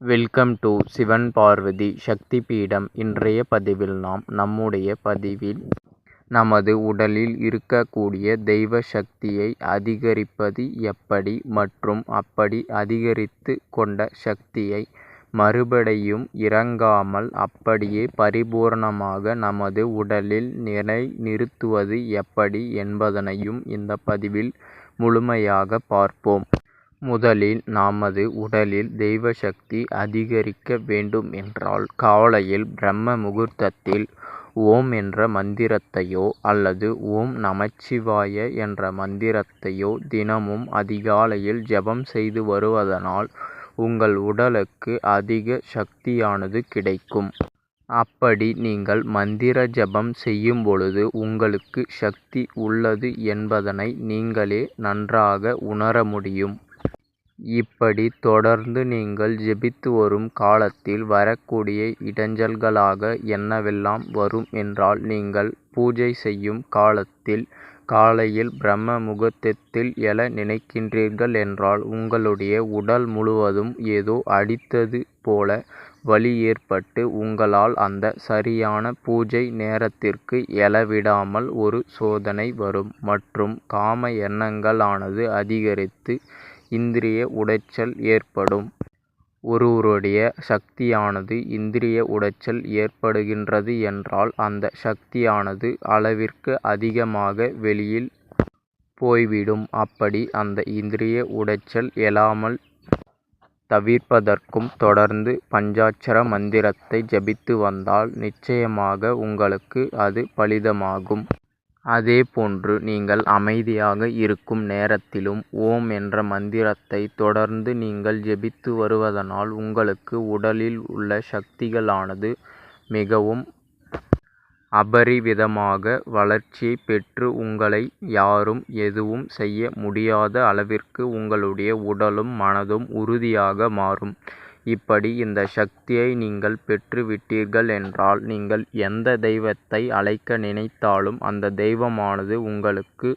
Welcome to Sivan Parvathi சக்தி பீடம் இன்றைய பதிவில் நாம் நம்முடைய பதிவில் நமது உடலில் இருக்கக்கூடிய தெய்வ சக்தியை அதிகரிப்பது எப்படி மற்றும் அப்படி அதிகரித்து கொண்ட சக்தியை மறுபடியும் இறங்காமல் அப்படியே பரிபூரணமாக நமது உடலில் நிலை நிறுத்துவது எப்படி என்பதனையும் இந்த பதிவில் முழுமையாக பார்ப்போம். முதலில் நமது உடலில் தெய்வ சக்தி அதிகரிக்க வேண்டும் என்றால் காலையில் பிரம்ம முகூர்த்தத்தில் ஓம் என்ற மந்திரத்தையோ அல்லது ஓம் நமச்சிவாய என்ற மந்திரத்தையோ தினமும் அதிகாலையில் ஜெபம் செய்து வருவதனால் உங்கள் உடலுக்கு அதிக சக்தியானது கிடைக்கும். அப்படி நீங்கள் மந்திர ஜெபம் செய்யும் பொழுது உங்களுக்கு சக்தி உள்ளது என்பதனை நீங்களே நன்றாக உணர முடியும். இப்படி தொடர்ந்து நீங்கள் ஜெபித்து வரும் காலத்தில் வரக்கூடிய இடைஞ்சல்களாக என்னவெல்லாம் வரும் என்றால் நீங்கள் பூஜை செய்யும் காலத்தில் காலையில் பிரம்ம முகூர்த்தத்தில் எழ நினைக்கின்றீர்கள் என்றால் உங்களுடைய உடல் முழுவதும் ஏதோ அடித்தது போல வலி ஏற்பட்டு உங்களால் அந்த சரியான பூஜை நேரத்திற்கு எழவிடாமல் ஒரு சோதனை வரும். மற்றும் காம எண்ணங்களானது அதிகரித்து இந்திரிய உடைச்சல் ஏற்படும். ஒருவருடைய சக்தியானது இந்திரிய உடைச்சல் ஏற்படுகின்றது என்றால் அந்த சக்தியானது அளவிற்கு அதிகமாக வெளியில் போய்விடும். அப்படி அந்த இந்திரிய உடைச்சல் எழாமல் தவிர்ப்பதற்கும் தொடர்ந்து பஞ்சாட்சர மந்திரத்தை ஜபித்து வந்தால் நிச்சயமாக உங்களுக்கு அது பலிதமாகும். அதேபோன்று நீங்கள் அமைதியாக இருக்கும் நேரத்திலும் ஓம் என்ற மந்திரத்தை தொடர்ந்து நீங்கள் ஜெபித்து வருவதனால் உங்களுக்கு உடலில் உள்ள சக்திகளானது மிகவும் அபரிவிதமாக வளர்ச்சியை பெற்று உங்களை யாரும் எதுவும் செய்ய முடியாத அளவிற்கு உங்களுடைய உடலும் மனதும் உறுதியாக மாறும். இப்படி இந்த சக்தியை நீங்கள் பெற்றுவிட்டீர்கள் என்றால் நீங்கள் எந்த தெய்வத்தை அழைக்க நினைத்தாலும் அந்த தெய்வமானது உங்களுக்கு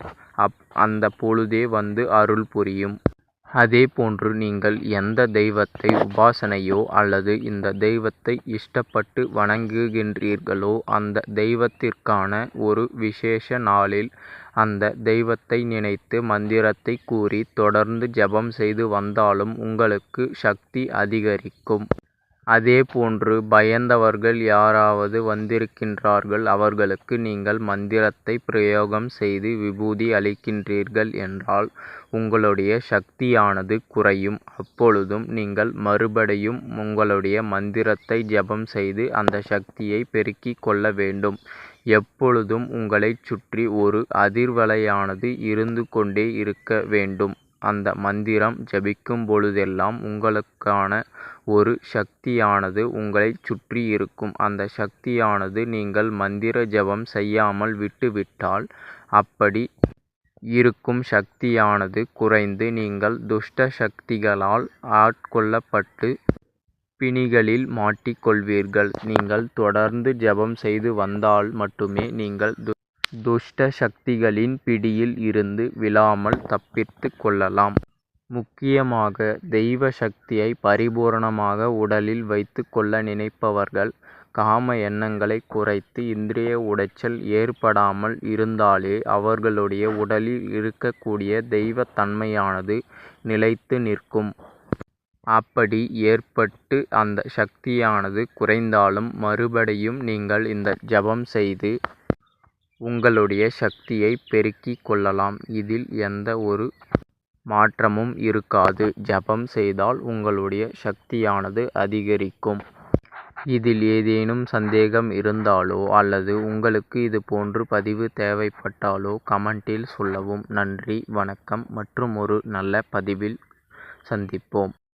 அப் அந்த பொழுதே வந்து அருள் புரியும். அதேபோன்று நீங்கள் எந்த தெய்வத்தை உபாசனையோ அல்லது இந்த தெய்வத்தை இஷ்டப்பட்டு வணங்குகின்றீர்களோ அந்த தெய்வத்திற்கான ஒரு விசேஷ நாளில் அந்த தெய்வத்தை நினைத்து மந்திரத்தை கூறி தொடர்ந்து ஜெபம் செய்து வந்தாலும் உங்களுக்கு சக்தி அதிகரிக்கும். அதேபோன்று பயந்தவர்கள் யாராவது வந்திருக்கின்றார்கள் அவர்களுக்கு நீங்கள் மந்திரத்தை பிரயோகம் செய்து விபூதி அளிக்கின்றீர்கள் என்றால் உங்களுடைய சக்தியானது குறையும். அப்பொழுதும் நீங்கள் மறுபடியும் உங்களுடைய மந்திரத்தை ஜெபம் செய்து அந்த சக்தியை பெருக்கிக் கொள்ள வேண்டும். எப்பொழுதும் உங்களைச் சுற்றி ஒரு அதிர்வலையானது இருந்து கொண்டே இருக்க வேண்டும். அந்த மந்திரம் ஜபிக்கும் பொழுதெல்லாம் உங்களுக்கான ஒரு சக்தியானது உங்களைச் சுற்றி இருக்கும். அந்த சக்தியானது நீங்கள் மந்திர ஜபம் செய்யாமல் விட்டுவிட்டால் அப்படி இருக்கும் சக்தியானது குறைந்து நீங்கள் துஷ்ட சக்திகளால் ஆட்கொள்ளப்பட்டு பிணிகளில் மாட்டிக்கொள்வீர்கள். நீங்கள் தொடர்ந்து ஜபம் செய்து வந்தால் மட்டுமே நீங்கள் துஷ்ட சக்திகளின் பிடியில் இருந்து விழாமல் தப்பித்து கொள்ளலாம். முக்கியமாக தெய்வ சக்தியை பரிபூரணமாக உடலில் வைத்து கொள்ள நினைப்பவர்கள் காம எண்ணங்களை குறைத்து இந்திரிய உடைச்சல் ஏற்படாமல் இருந்தாலே அவர்களுடைய உடலில் இருக்கக்கூடிய தெய்வத் தன்மையானது நிலைத்து நிற்கும். அப்படி ஏற்பட்டு அந்த சக்தியானது குறைந்தாலும் மறுபடியும் நீங்கள் இந்த ஜபம் செய்து உங்களுடைய சக்தியை பெருக்கிக் கொள்ளலாம். இதில் எந்த ஒரு மாற்றமும் இருக்காது. ஜபம் செய்தால் உங்களுடைய சக்தியானது அதிகரிக்கும். இதில் ஏதேனும் சந்தேகம் இருந்தாலோ அல்லது உங்களுக்கு இது போன்று பதிவு தேவைப்பட்டாலோ கமெண்டில் சொல்லவும். நன்றி வணக்கம் மற்றும் ஒரு நல்ல பதிவில் சந்திப்போம்.